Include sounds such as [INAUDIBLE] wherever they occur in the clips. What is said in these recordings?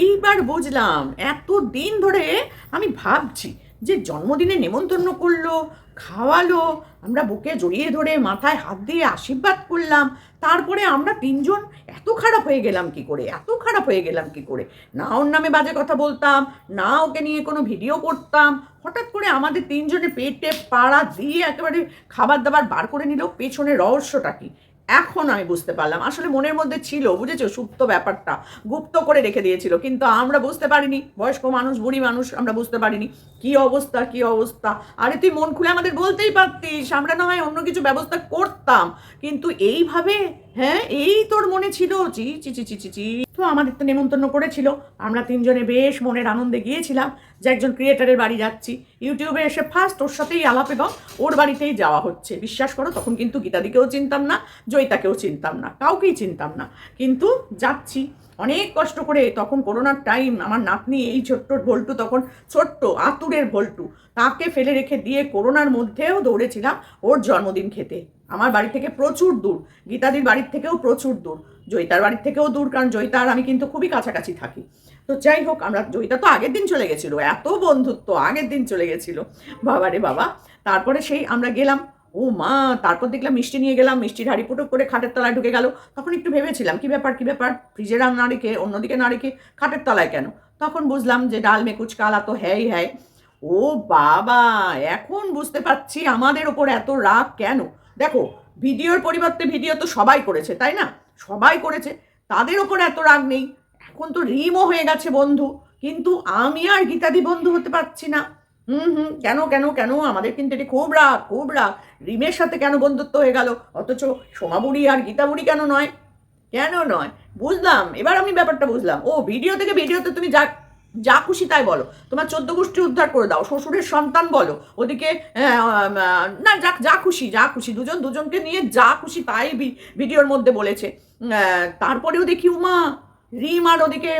এইবার বুঝলাম এত দিন ধরে আমি ভাবছি যে জন্মদিনে নেমন্তন্ন করল, খাওয়ালো, আমরা বুকে জড়িয়ে ধরে মাথায় হাত দিয়ে আশীর্বাদ করলাম, তারপরে আমরা তিনজন এত খারাপ হয়ে গেলাম কি করে? এত খারাপ হয়ে গেলাম কি করে? না ওর নামে বাজে কথা বলতাম, না ওকে নিয়ে কোনো ভিডিও করতাম, হঠাৎ করে আমাদের তিনজনে পেটে পাড়া দিয়ে একেবারে খাবার দাবার বার করে নিল পেছনে রহস্যটা কি? এখন আমি বুঝতে পারলাম আসলে মনের মধ্যে ছিল বুঝেছ সুপ্ত ব্যাপারটা গুপ্ত করে রেখে দিয়েছিল কিন্তু আমরা বুঝতে পারিনি বয়স্ক মানুষ বুড়ি মানুষ আমরা বুঝতে পারিনি কি অবস্থা কি অবস্থা আরে তুই মন খুলে আমাদের বলতেই পারতিস আমরা না হয় অন্য কিছু ব্যবস্থা করতাম কিন্তু এইভাবে হ্যাঁ এই তোর মনে ছিল চি চি চি চি চি চি তো আমাদের তো নেমন্তন্ন করেছিল। আমরা তিনজনে বেশ মনের আনন্দে গিয়েছিলাম যে একজন ক্রিয়েটারের বাড়ি যাচ্ছি। ইউটিউবে এসে ফার্স্ট ওর সাথেই আলাপ এবং ওর বাড়িতেই যাওয়া হচ্ছে। বিশ্বাস করো, তখন কিন্তু গীতাদিকেও চিনতাম না, জয়িতাকেও চিনতাম না, কাউকেই চিনতাম না। কিন্তু যাচ্ছি। অনেক কষ্ট করে তখন করোনার টাইম আমার নাতনি, এই ছোট্ট ভল্টু তখন ছোট্ট আতুরের ভল্টু, তাকে ফেলে রেখে দিয়ে করোনার মধ্যেও দৌড়েছিলাম ওর জন্মদিন খেতে। আমার বাড়ি থেকে প্রচুর দূর, গীতাদির বাড়ির থেকেও প্রচুর দূর, জয়িতার বাড়ির থেকেও দূর, কারণ জয়িতা আর আমি কিন্তু খুবই কাছাকাছি থাকি। তো যাই হোক, আমরা, জয়িতা তো আগের দিন চলে গেছিল, এত বন্ধুত্ব আগের দিন চলে গেছিল। বাবা রে বাবা, তারপরে সেই আমরা গেলাম, ও মা, তারপর দেখলাম মিষ্টি নিয়ে গেলাম, মিষ্টির হাড়ি পুটো করে খাটের তলায় ঢুকে গেল। তখন একটু ভেবেছিলাম, কি ব্যাপার কি ব্যাপার, ফ্রিজে না রেখে অন্যদিকে না রেখে খাটের তলায় কেন? তখন বুঝলাম যে ডাল মে কালা তো হ্যাই হ্যায় ও বাবা, এখন বুঝতে পারছি আমাদের ওপর এত রাগ কেন? দেখো, ভিডিওর পরিবর্তে ভিডিও তো সবাই করেছে, তাই না? সবাই করেছে, তাদের ওপর এত রাগ নেই। এখন তো রিমও হয়ে গেছে বন্ধু, কিন্তু আমি আর গীতাদি বন্ধু হতে পারছি না। হুম হুম, কেন কেন কেন? আমাদের কিন্তু এটি খুব রাগ খুব রাগ। রিমের সাথে কেন বন্ধুত্ব হয়ে গেল? অথচ সোমাবুড়ি আর গীতাবুড়ি কেন নয়? কেন নয়? বুঝলাম, এবার আমি ব্যাপারটা বুঝলাম। ও, ভিডিও থেকে ভিডিওতে তুমি যা যা খুশি তাই বলো। তোমার চোদ্দ গোষ্ঠী উদ্ধার করে দাও, শ্বশুরের সন্তান বলো, ওদিকে না যা যা খুশি যা খুশি, দুজন দুজনকে নিয়ে যা খুশি তাই ভিডিওর মধ্যে বলেছে। তারপরেও দেখি উমা, রিম আর ওদিকে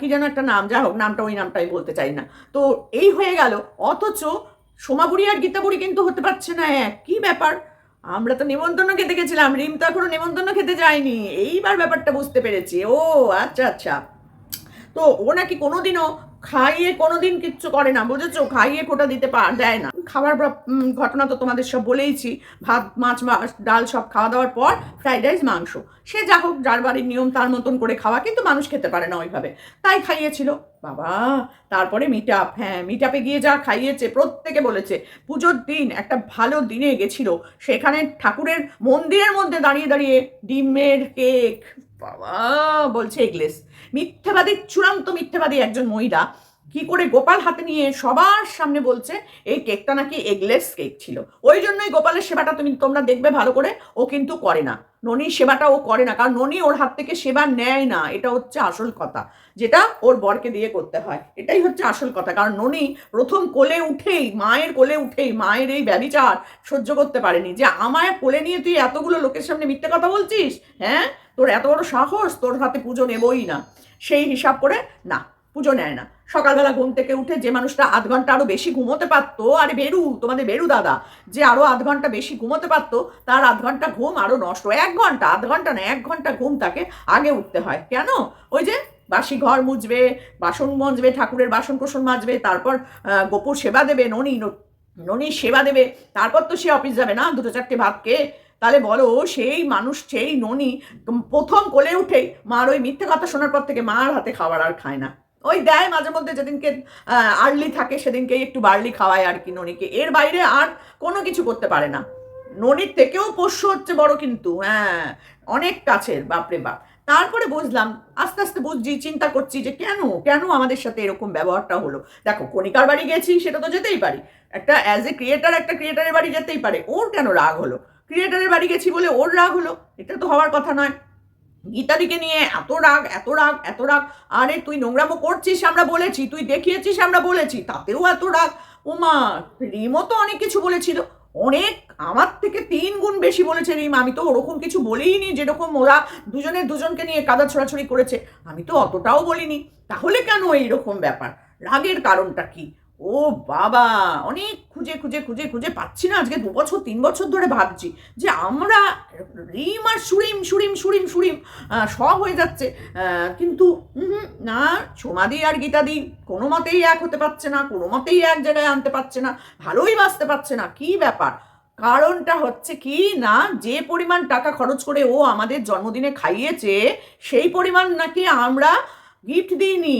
কি যেন একটা নাম, যা হোক, নামটা ওই নামটাই বলতে চাই না। তো এই হয়ে গেল, অথচ সোমাবুড়ি আর গীতাবুড়ি কিন্তু হতে পারছে না এক কি ব্যাপার? আমরা তো নেমন্তন্ন খেতে গেছিলাম, রিম তো এখনও নেমন্তন্ন খেতে যায়নি। এইবার ব্যাপারটা বুঝতে পেরেছি। ও আচ্ছা আচ্ছা। তো ও নাকি কোনোদিনও খাইয়ে কোনোদিন কিচ্ছু করে না, বুঝেছ? খাইয়ে কোটা দিতে পার দেয় না। খাবার ঘটনা তো তোমাদের সব বলেইছি। ভাত, মাছ মাছ, ডাল সব খাওয়া দাওয়ার পর ফ্রাইড রাইস, মাংস। সে যা হোক, যার বাড়ির নিয়ম, তার মতন করে খাওয়া, কিন্তু মানুষ খেতে পারে না ওইভাবে। তাই খাইয়েছিল। বাবা, তারপরে মিট আপ হ্যাঁ মিট আপে গিয়ে যা খাইয়েছে, প্রত্যেকে বলেছে, পুজোর দিন, একটা ভালো দিনে গেছিল। সেখানে ঠাকুরের মন্দিরের মধ্যে দাঁড়িয়ে দাঁড়িয়ে ডিমের কেক, বাবা, বলছে এগলেস। মিথ্যাবাদী চূড়ান্ত মিথ্যাবাদী একজন মহিলা কি করে গোপাল হাতে নিয়ে সবার সামনে বলছে, এই কেকটা নাকি এগলেস কেক ছিল। ওই জন্যই গোপালের সেবাটা তুমি, তোমরা দেখবে ভালো করে, ও কিন্তু করে না। ননির সেবাটা ও করে না, কারণ ননি ওর হাত থেকে সেবা নেয় না। এটা হচ্ছে আসল কথা, যেটা ওর বরকে দিয়ে করতে হয়। এটাই হচ্ছে আসল কথা, কারণ ননি প্রথম কোলে উঠেই, মায়ের কোলে উঠেই, মায়ের এই ব্যবিচার সহ্য করতে পারেনি। যে আমায় কোলে নিয়ে তুই এতগুলো লোকের সামনে মিথ্যে কথা বলছিস হ্যাঁ? তোর এত বড় সাহস, তোর হাতে পুজো নেবই না। সেই হিসাব করে না, পুজো নেয় না। সকালবেলা ঘুম থেকে উঠে যে মানুষটা আধ ঘণ্টা আরও বেশি ঘুমোতে পারতো, আরে বেরু, তোমাদের বেরু দাদা, যে আরও আধ ঘণ্টা বেশি ঘুমোতে পারতো, তার আধ ঘণ্টা ঘুম আরও নষ্ট। এক ঘণ্টা, আধ ঘণ্টা না, এক ঘণ্টা ঘুম তাকে আগে উঠতে হয়। কেন? ওই যে বাসি ঘর মুজবে বাসন মজবে, ঠাকুরের বাসন কোসন মাজবে, তারপর গোপুর সেবা দেবে, ননি ননির সেবা দেবে, তারপর তো সে অফিস যাবে না, দুটো চারটে ভাত তাহলে বলো, সেই মানুষ, সেই ননি প্রথম কোলে উঠেই মার ওই মিথ্যে কথা শোনার পর থেকে মার হাতে খাবার আর খায় না। ওই দেয় মাঝে মধ্যে যেদিনকে আর্লি থাকে সেদিনকে একটু বার্লি খাওয়ায় আর কি ননিকে। এর বাইরে আর কোনো কিছু করতে পারে না। ননির থেকেও পোষ্য হচ্ছে বড় কিন্তু হ্যাঁ অনেক কাছের, বাপরে বাপ। তারপরে বুঝলাম, আস্তে আস্তে বুঝছি, চিন্তা করছি যে কেন কেন আমাদের সাথে এরকম ব্যবহারটা হলো? দেখো, কণিকার বাড়ি গেছি, সেটা তো যেতেই পারি। একটা অ্যাজ এ ক্রিয়েটার একটা ক্রিয়েটারের বাড়ি যেতেই পারে। ওর কেন রাগ হলো? ক্রিয়েটারের বাড়ি গেছি বলে ওর রাগ হলো? এটা তো হওয়ার কথা নয়। গীতাদিকে নিয়ে এত রাগ এত রাগ এত রাগ। আরে, তুই নোংরামো করছিস, আমরা বলেছি, তুই দেখিয়েছিস, আমরা বলেছি, তাতেও এত রাগ। ওমা রিমও তো অনেক কিছু বলেছিল। অনেক, আমার থেকে তিন গুণ বেশি বলেছে রিম। আমি তো ওরকম কিছু বলিনি যেরকম ওরা দুজনে দুজনকে নিয়ে কাদা ছড়াছড়ি করেছে। আমি তো অতটাও বলিনি। তাহলে কেন এইরকম ব্যাপার? রাগের কারণটা কি? ও বাবা, অনেক খুঁজে খুঁজে খুঁজে খুঁজে পাচ্ছি না। আজকে দু বছর, তিন বছর ধরে ভাবছি যে আমরা রিম আর সুরিম সুরিম সুরিম সুরিম সব হয়ে যাচ্ছে। কিন্তু না, সোমাদি আর গীতাদি কোনো মতেই এক হতে পারছে না, কোনো মতেই এক জায়গায় আনতে পারছে না, ভালোই বাঁচতে পারছে না। কি ব্যাপার? কারণটা হচ্ছে কি, না, যে পরিমাণ টাকা খরচ করে ও আমাদের জন্মদিনে খাইয়েছে, সেই পরিমাণ নাকি আমরা গিফট দিইনি।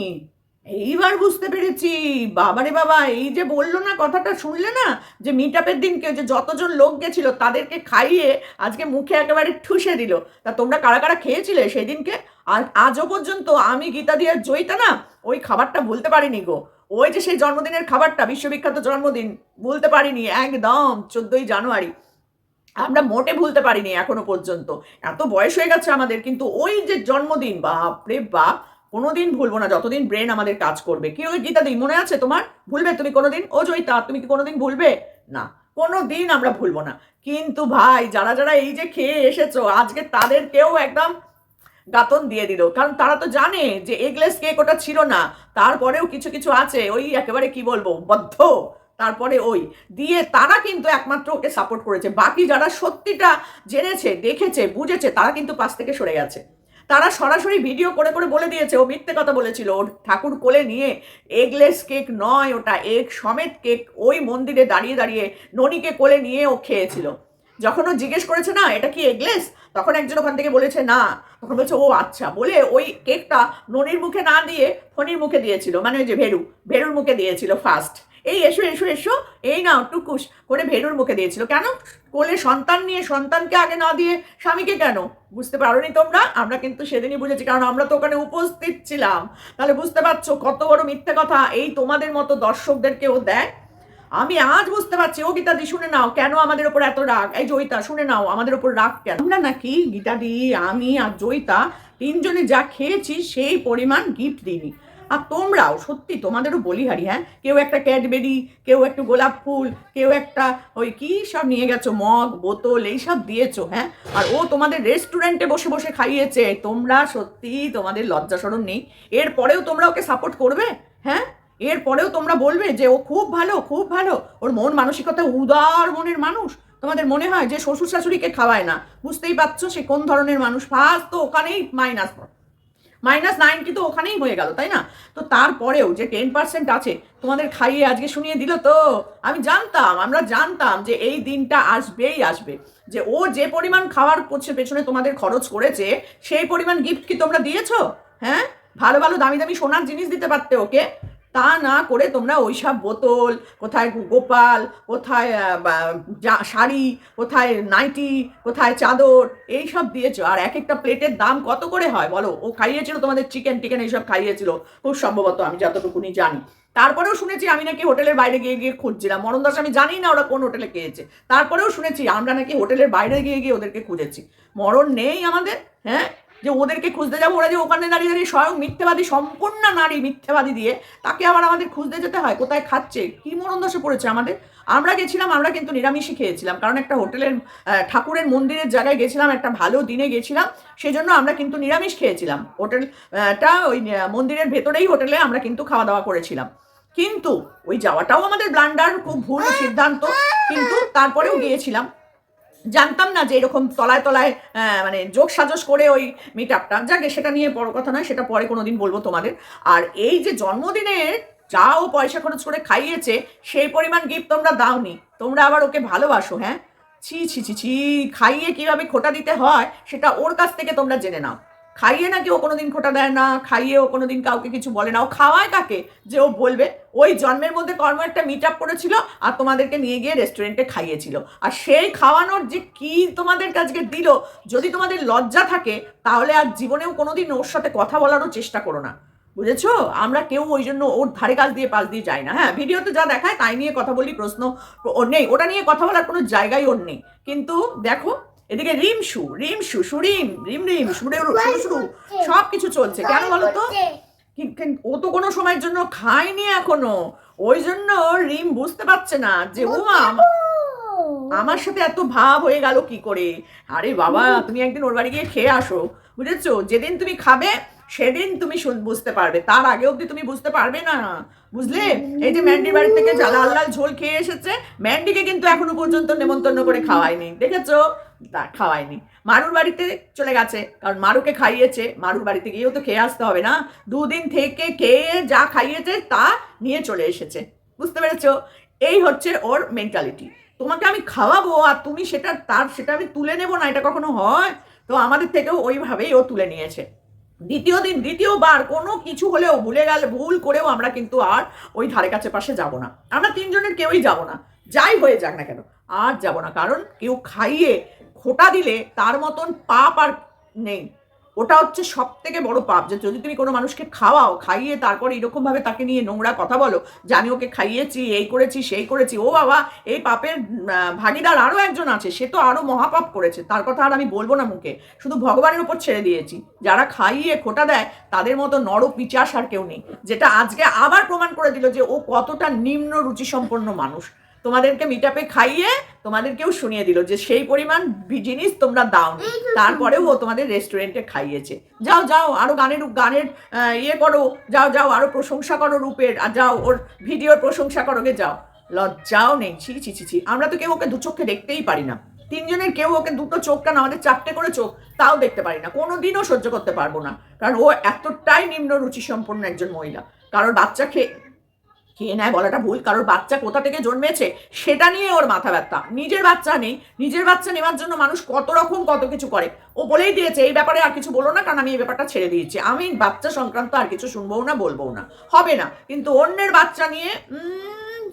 এইবার বুঝতে পেরেছি। বাবারে বাবা, এই যে বলল না, কথাটা শুনলে না, যে মিট আপের দিনকে যে যতজন লোক গেছিল, তাদেরকে খাইয়ে আজকে মুখে একেবারে ঠুসে দিল। তা তোমরা কারা কারা খেয়েছিলে সেই দিনকে আর আজও পর্যন্ত আমি, গীতা দিয়ার জয়িতা না, ওই খাবারটা ভুলতে পারিনি গো। ওই যে সেই জন্মদিনের খাবারটা, বিশ্ববিখ্যাত জন্মদিন, ভুলতে পারিনি, একদম চোদ্দোই জানুয়ারি। আমরা মোটে ভুলতে পারিনি এখনও পর্যন্ত। এত বয়স হয়ে গেছে আমাদের, কিন্তু ওই যে জন্মদিন, বাপরে বাপ! কোনোদিন ভুলবো না, যতদিন ব্রেন আমাদের কাজ করবে। কি ওই গীতা দিই মনে আছে তোমার? ভুলবে? তুমি কোনোদিন? ও জয়িতা, তুমি কি কোনোদিন ভুলবে? না কোনো দিন আমরা ভুলবো না। কিন্তু ভাই, যারা যারা এই যে খেয়ে এসেছ, আজকে তাদেরকেও একদম গাতন দিয়ে দিল। কারণ তারা তো জানে যে এগলেস কেক ওটা ছিল না। তারপরেও কিছু কিছু আছে, ওই একেবারে কি বলব, বদ্ধ। তারপরে ওই। দিয়ে তারা কিন্তু একমাত্র ওকে সাপোর্ট করেছে। বাকি যারা সত্যিটা জেনেছে, দেখেছে, বুঝেছে, তারা কিন্তু পাশ থেকে সরে গেছে। তারা সরাসরি ভিডিও করে করে বলে দিয়েছে, ও মিথ্যে কথা বলেছিল। ওর ঠাকুর কোলে নিয়ে এগলেস কেক নয়, ওটা এগ সমেত কেক ওই মন্দিরে দাঁড়িয়ে দাঁড়িয়ে ননিকে কোলে নিয়ে ও খেয়েছিল। যখন ও জিজ্ঞেস করেছে, না, এটা কি এগলেস তখন একজন ওখান থেকে বলেছে, না। তখন বলছে, ও আচ্ছা। বলে ওই কেকটা ননির মুখে না দিয়ে ফণির মুখে দিয়েছিল মানে ওই যে ভেরু, ভেরুর মুখে দিয়েছিল ফার্স্ট এই এসো এসো এসো। এই নাও, টুকুস, করে ভেরুর মুখে দিয়েছিল। কেন? কোলে সন্তান নিয়ে সন্তানকে আগে না দিয়ে স্বামীকে কেন? বুঝতে পারোনি তোমরা? আমরা কিন্তু সেদিনই বুঝেছি, কারণ আমরা তো ওখানে উপস্থিত ছিলাম। তাহলে বুঝতে পারছ কত বড় মিথ্যে কথা? এই তোমাদের মতো দর্শকদেরকেও দেয় আমি আজ বুঝতে পারছি, ও গীতাদি শুনে নাও কেন আমাদের ওপর এত রাগ? এই জয়িতা, শুনে নাও আমাদের ওপর রাগ কেন? আমরা নাকি গীতাদি আমি আর জয়িতা তিনজনে যা খেয়েছি, সেই পরিমাণ গিফট দিইনি। আর তোমরাও, সত্যি তোমাদেরও বলিহারি হ্যাঁ? কেউ একটা ক্যাডবেরি, কেউ একটু গোলাপ ফুল, কেউ একটা ওই কি সব নিয়ে গেছো, মগ, বোতল এইসব দিয়েছ হ্যাঁ? আর ও তোমাদের রেস্টুরেন্টে বসে বসে খাইয়েছে, তোমরা সত্যি তোমাদের লজ্জা নেই। এরপরেও তোমরা ওকে সাপোর্ট করবে হ্যাঁ? এরপরেও তোমরা বলবে যে ও খুব ভালো খুব ভালো। ওর মন মানসিকতা উদার মনের মানুষ। তোমাদের মনে হয় যে শ্বশুর শাশুড়িকে খাওয়ায় না? বুঝতেই পারছ সে কোন ধরনের মানুষ? ফার্স্ট তো ওখানেই মাইনাস মাইনাস নাইন তো ওখানেই হয়ে গেল, তাই না? তো তারপরেও যে টেন পার্সেন্ট আছে, তোমাদের খাইয়ে আজকে শুনিয়ে দিল তো? আমি জানতাম, আমরা জানতাম যে এই দিনটা আসবেই আসবে। যে ও যে পরিমাণ খাওয়ার করছে পেছনে তোমাদের খরচ করেছে, সেই পরিমাণ গিফট কি তোমরা দিয়েছ? হ্যাঁ? ভালো ভালো দামি দামি সোনার জিনিস দিতে পারতে ওকে। তা না করে তোমরা ওইসব বোতল, কোথায় গোপাল, কোথায় শাড়ি, কোথায় নাইটি, কোথায় চাদর এই সব দিয়েছ। আর এক একটা প্লেটের দাম কত করে হয় বলো? ও খাইয়েছিল তোমাদের চিকেন টিকেন, এইসব খাইয়েছিল। খুব সম্ভবত আমি যতটুকুনি জানি। তারপরেও শুনেছি আমি নাকি হোটেলের বাইরে গিয়ে গিয়ে খুঁজছিলাম। মরণ দাস, আমি জানি না ওরা কোন হোটেলে খেয়েছে। তারপরেও শুনেছি আমরা নাকি হোটেলের বাইরে গিয়ে গিয়ে ওদেরকে খুঁজেছি। মরণ নেই আমাদের হ্যাঁ? যে ওদেরকে খুঁজতে যাব, ওরা যে ওখানে দাঁড়িয়ে দাঁড়িয়ে স্বয়ং মিথ্যেবাদী, সম্পূর্ণ নারী মিথ্যেবাদী দিয়ে তাকে আবার আমাদের খুঁজতে যেতে হয়, কোথায় খাচ্ছে? কি মরণ দশে পড়েছে আমাদের? আমরা গেছিলাম, আমরা কিন্তু নিরামিষই খেয়েছিলাম, কারণ একটা হোটেলের ঠাকুরের মন্দিরের জায়গায় গেছিলাম, একটা ভালো দিনে গেছিলাম, সেজন্য আমরা কিন্তু নিরামিষ খেয়েছিলাম। হোটেলটা ওই মন্দিরের ভেতরেই হোটেলে আমরা কিন্তু খাওয়া দাওয়া করেছিলাম। কিন্তু ওই যাওয়াটাও আমাদের ব্লান্ডার খুব ভুল সিদ্ধান্ত, কিন্তু তারপরেও গিয়েছিলাম। জানতাম না যে এরকম তলায় তলায় মানে যোগ সাজস করে ওই মিট আপটা যাকে সেটা নিয়ে বড় কথা নয়, সেটা পরে কোনো দিন বলব তোমাদের। আর এই যে জন্মদিনের যা ও পয়সা খরচ করে খাইয়েছে, সেই পরিমাণ গিফট তোমরা দাওনি। তোমরা আবার ওকে ভালোবাসো হ্যাঁ? ছি ছি ছি ছি, খাইয়ে কীভাবে খোটা দিতে হয়, সেটা ওর কাছ থেকে তোমরা জেনে নাও। খাইয়ে নাকি ও কোনোদিন খোটা দেয় না খাইয়ে ও কোনোদিন কাউকে কিছু বলে না। ও খাওয়ায় কাকে? যে ও বলবে, ওই জন্মের মধ্যে কর্ম একটা মিট আপ করেছিল আর তোমাদেরকে নিয়ে গিয়ে রেস্টুরেন্টে খাইয়েছিল। আর সেই খাওয়ানোর যে কি তোমাদের কাছকে দিল, যদি তোমাদের লজ্জা থাকে, তাহলে আর জীবনেও কোনোদিন ওর সাথে কথা বলারও চেষ্টা করো না। বুঝেছ? আমরা কেউ ওই জন্য ওর ধারে কাছ দিয়ে পাশ দিয়ে যাই না। হ্যাঁ ভিডিওতে যা দেখায় তাই নিয়ে কথা বলি, প্রশ্ন ওর নেই। ওটা নিয়ে কথা বলার কোনো জায়গাই ওর নেই। কিন্তু দেখো এদিকে রিমসু রিমসু সুরিম রিম রিম সুরে শুরু শুরু সব কিছু চলছে। কেন বলো তো ও তো কোনো সময়ের জন্য খায়নি এখনও। ওই জন্য রিম বুঝতে পারছে না যে ও আমার সাথে এত ভাব হয়ে গেল কি করে? আরে বাবা তুমি একদিন ওর বাড়ি গিয়ে খেয়ে আসো বুঝেছ? যেদিন তুমি খাবে সেদিন তুমি বুঝতে পারবে। তার আগে অব্দি তুমি বুঝতে পারবে না বুঝলে? এই যে ম্যান্ডির বাড়ি থেকে লাল লাল ঝোল খেয়ে এসেছে ম্যান্ডিকে কিন্তু এখনও পর্যন্ত নেমন্তন্ন করে খাওয়ায়নি। দেখেছ? তা খাওয়ায়নি। মারুর বাড়িতে চলে গেছে, কারণ মারুকে খাইয়েছে। মারুর বাড়িতে গিয়েও তো খেয়ে আসতে হবে না। দুদিন থেকে খেয়ে যা খাইয়েছে তা নিয়ে চলে এসেছে। বুঝতে পেরেছ? এই হচ্ছে ওর মেন্টালিটি তোমাকে আমি খাওয়াবো আর তুমি সেটা তার সেটা আমি তুলে নেব না, এটা কখনো হয়? তো আমাদের থেকেও ওইভাবেই ও তুলে নিয়েছে। দ্বিতীয় দিন, দ্বিতীয়বার কোনো কিছু হলেও ভুলে গেলে, ভুল করেও আমরা কিন্তু আর ওই ধারে কাছে পাশে যাব না। আমরা তিনজনের কেউই যাব না। যাই হয়ে যাক না কেন, আর যাব না। কারণ কেউ খাইয়ে খোটা দিলে তার মতন পাপ আর নেই। ওটা হচ্ছে সব থেকে বড় পাপ যে যদি তুমি কোনো মানুষকে খাওয়াও, খাইয়ে তারপর এরকমভাবে তাকে নিয়ে নোংরা কথা বলো, যে আমি ওকে খাইয়েছি, এই করেছি, সেই করেছি, ও বাবা, এই পাপের ভাগিদার আরও একজন আছে, সে তো আরও মহাপাপ করেছে, তার কথা আর আমি বলব না মুখে। শুধু ভগবানের উপর ছেড়ে দিয়েছি। যারা খাইয়ে খোটা দেয়, তাদের মতো নর পিচাস আর কেউ নেই। যেটা আজকে আবার প্রমাণ করে দিল যে ও কতটা নিম্ন রুচিসম্পন্ন মানুষ। তোমাদেরকে মিটাপে খাইয়ে তোমাদেরকেও শুনিয়ে দিল যে সেই পরিমাণ জিনিস তোমরা দাও [LAUGHS] তারপরেও ও তোমাদের রেস্টুরেন্টে খাইয়েছে। যাও যাও আরও গানের গানের ইয়ে করো। যাও যাও আরও প্রশংসা করো রূপের। আর যাও ওর ভিডিওর প্রশংসা করো গে যাও। লজ্জাও নেই। ছি ছি ছি ছি। আমরা তো কেউ ওকে দু চোখে দেখতেই পারি না। তিনজনের কেউ ওকে দুটো চোখ কেন আমাদের চারটে করে চোখ তাও দেখতে পারি না। কোনো দিনও সহ্য করতে পারব না। কারণ ও এতটাই নিম্ন রুচি সম্পন্ন একজন মহিলা। কারোর বাচ্চা খেয়ে খেয়ে নেয় বলাটা ভুল? কারোর বাচ্চা কোথা থেকে জন্মেছে? সেটা নিয়ে ওর মাথা ব্যথা। নিজের বাচ্চা নেই। নিজের বাচ্চা নেওয়ার জন্য মানুষ কত রকম কত কিছু করে। ও বলেই দিয়েছে, এই ব্যাপারে আর কিছু বলো না, কারণ আমি এই ব্যাপারটা ছেড়ে দিয়েছি। আমি বাচ্চা সংক্রান্ত আর কিছু শুনব না বলব না। হবে না। কিন্তু অন্যের বাচ্চা নিয়ে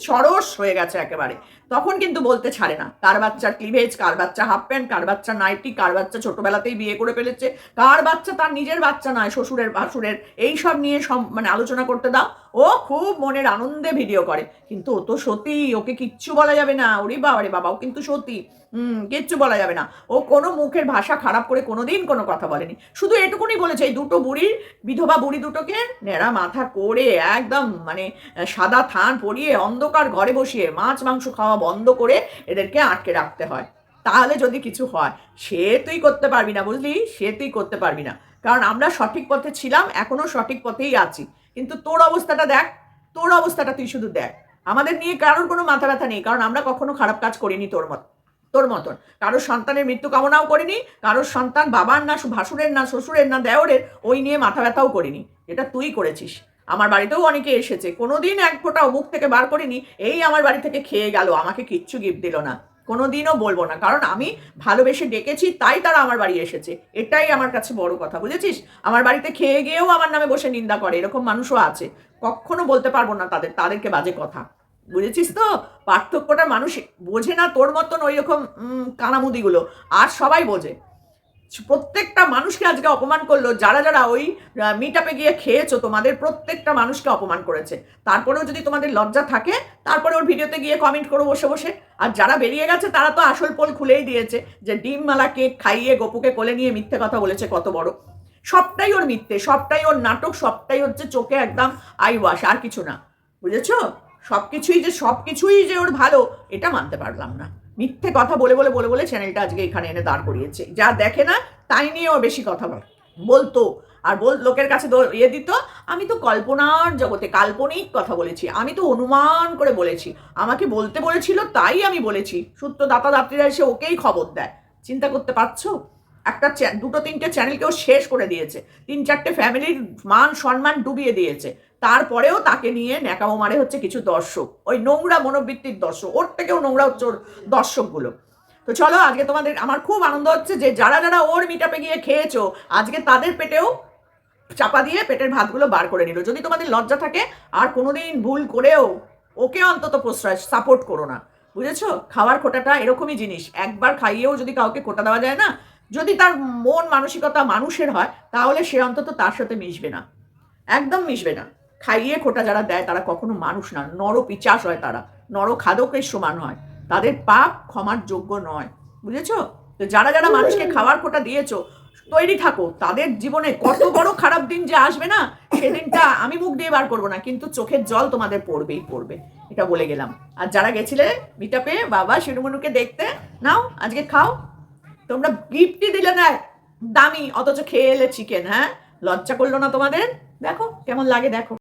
সরস হয়ে গেছে একেবারে। তখন কিন্তু বলতে ছাড়ে না, কার বাচ্চার ক্লিভেজ কার বাচ্চা হাফ প্যান্ট কার বাচ্চা নাইটি কার বাচ্চা ছোটবেলাতেই বিয়ে করে ফেলেছে, কার বাচ্চা তার নিজের বাচ্চা নয়, শ্বশুরের, ভাসুরের এই সব নিয়ে সব মানে আলোচনা করতে দাও। ও খুব মনের আনন্দে ভিডিও করে। কিন্তু ও তো সতী, ওকে কিচ্ছু বলা যাবে না। ওরে বাবা রে বাবা ও কিন্তু সতী। হুম, কিচ্ছু বলা যাবে না। ও কোনো মুখের ভাষা খারাপ করে কোনোদিন কোনো কথা বলেনি। শুধু এটুকুনি বলেছে, এই দুটো বুড়ির বিধবা বুড়ি দুটোকে নেড়া মাথা করে একদম মানে সাদা থান পরিয়ে অন্ধকার ঘরে বসিয়ে মাছ, মাংস খাওয়া বন্ধ করে এদেরকে আটকে রাখতে হয়। তাহলে যদি কিছু হয়, সে তুই করতে পারবি না বুঝলি? সে তুই করতে পারবি না। কারণ আমরা সঠিক পথে ছিলাম, এখনও সঠিক পথেই আছি। কিন্তু তোর অবস্থাটা দেখ, তোর অবস্থাটা তুই শুধু দেখ। আমাদের নিয়ে কারোর কোনো মাথা ব্যথা নেই, কারণ আমরা কখনো খারাপ কাজ করিনি তোর মত, তোর মতন। কারোর সন্তানের মৃত্যু কামনাও করিনি, কারোর সন্তান বাবার না, ভাসুরের না, শ্বশুরের না, দেওরের, ওই নিয়ে মাথা ব্যথাও করিনি এটা তুই করেছিস। আমার বাড়িতেও অনেকে এসেছে, কোনোদিন এক ফোঁটাও মুখ থেকে বার করিনি, এই আমার বাড়ি থেকে খেয়ে গেল, আমাকে কিচ্ছু গিফট দিল না। কোনোদিনও বলব না। কারণ আমি ভালোবেসে ডেকেছি, তাই তারা আমার বাড়ি এসেছে। এটাই আমার কাছে বড় কথা, বুঝেছিস? আমার বাড়িতে খেয়ে গিয়েও আমার নামে বসে নিন্দা করে, এরকম মানুষও আছে। কখনো বলতে পারব না তাদের, তাদেরকে বাজে কথা। বুঝেছিস তো? পার্থক্যটা মানুষ বোঝে না তোর মতন ওই রকম কানামুদিগুলো। আর সবাই বোঝে। প্রত্যেকটা মানুষকে আজকে অপমান করল, যারা যারা ওই মিট আপে গিয়ে খেয়েছো, তোমাদের প্রত্যেকটা মানুষকে অপমান করেছে। তারপরেও যদি তোমাদের লজ্জা থাকে, তারপরে ওর ভিডিওতে গিয়ে কমেন্ট করো বসে বসে। আর যারা বেরিয়ে গেছে, তারা তো আসল পোল খুলেই দিয়েছে, যে ডিম মালা কেক খাইয়ে গোপুকে কোলে নিয়ে মিথ্যে কথা বলেছে কত বড়। সবটাই ওর মিথ্যে, সবটাই ওর নাটক, সবটাই হচ্ছে চোখে একদম আই ওয়াশ আর কিছু না। বুঝেছ? সব কিছুই যে সব কিছুই যে ওর ভালো, এটা মানতে পারলাম না। মিথ্যে কথা বলে বলে বলে বলে চ্যানেলটা আজকে এখানে এনে দাঁড় করিয়েছে। যা দেখে না, তাই নিয়েও বেশি কথা বল। বলতো, আর বল, লোকের কাছে ইয়ে দিত, আমি তো কল্পনার জগতে, কাল্পনিক কথা বলেছি, আমি তো অনুমান করে বলেছি, আমাকে বলতে বলেছিল তাই আমি বলেছি। সূত্র দাতা দাত্রীরা এসে ওকেই খবর দেয়। চিন্তা করতে পারছ? একটা দুটো তিনটে চ্যানেলকেও শেষ করে দিয়েছে। তিন চারটে ফ্যামিলির মান, সম্মান ডুবিয়ে দিয়েছে। তারপরেও তাকে নিয়ে ন্যাকামো মারে হচ্ছে কিছু দর্শক। ওই নোংরা মনোবৃত্তির দর্শক। ওর থেকেও নোংরা হচ্ছে ওর দর্শকগুলো। তো চলো আজকে তোমাদের, আমার খুব আনন্দ হচ্ছে যে যারা যারা ওর মিটাপে গিয়ে খেয়েছো, আজকে তাদের পেটেও চাপা দিয়ে পেটের ভাতগুলো বার করে নিল। যদি তোমাদের লজ্জা থাকে, আর কোনোদিন ভুল করেও ওকে অন্তত প্রশ্রয় সাপোর্ট করো না। বুঝেছ? খাওয়ার খোটাটা এরকমই জিনিস। একবার খাইয়েও যদি কাউকে খোটা দেওয়া যায় না যদি তার মন মানসিকতা মানুষের হয় তাহলে সে অন্তত তার সাথে মিশবে না। একদম মিশবে না। খাইয়ে খোটা যারা দেয় তারা কখনো মানুষ না নর পিচাস হয় তারা। নর খাদকের সমান হয়। তাদের পাপ ক্ষমার যোগ্য নয়। বুঝেছ? তো যারা যারা মানুষকে খাওয়ার খোটা দিয়েছ তৈরি থাকো। তাদের জীবনে কত বড় খারাপ দিন যে আসবে না সেদিনটা আমি মুখ দিয়ে বার করব না কিন্তু চোখের জল তোমাদের পড়বেই পড়বে। এটা বলে গেলাম। আর যারা গেছিলে মিটাপে বাবা শিরুমনুকে দেখতে নাও আজকে খাও। তোমরা গিফটই দিলে না, দামি, অথচ খেয়ে এলে চিকেন হ্যাঁ? লজ্জা করল না তোমাদের? দেখো, কেমন লাগে, দেখো।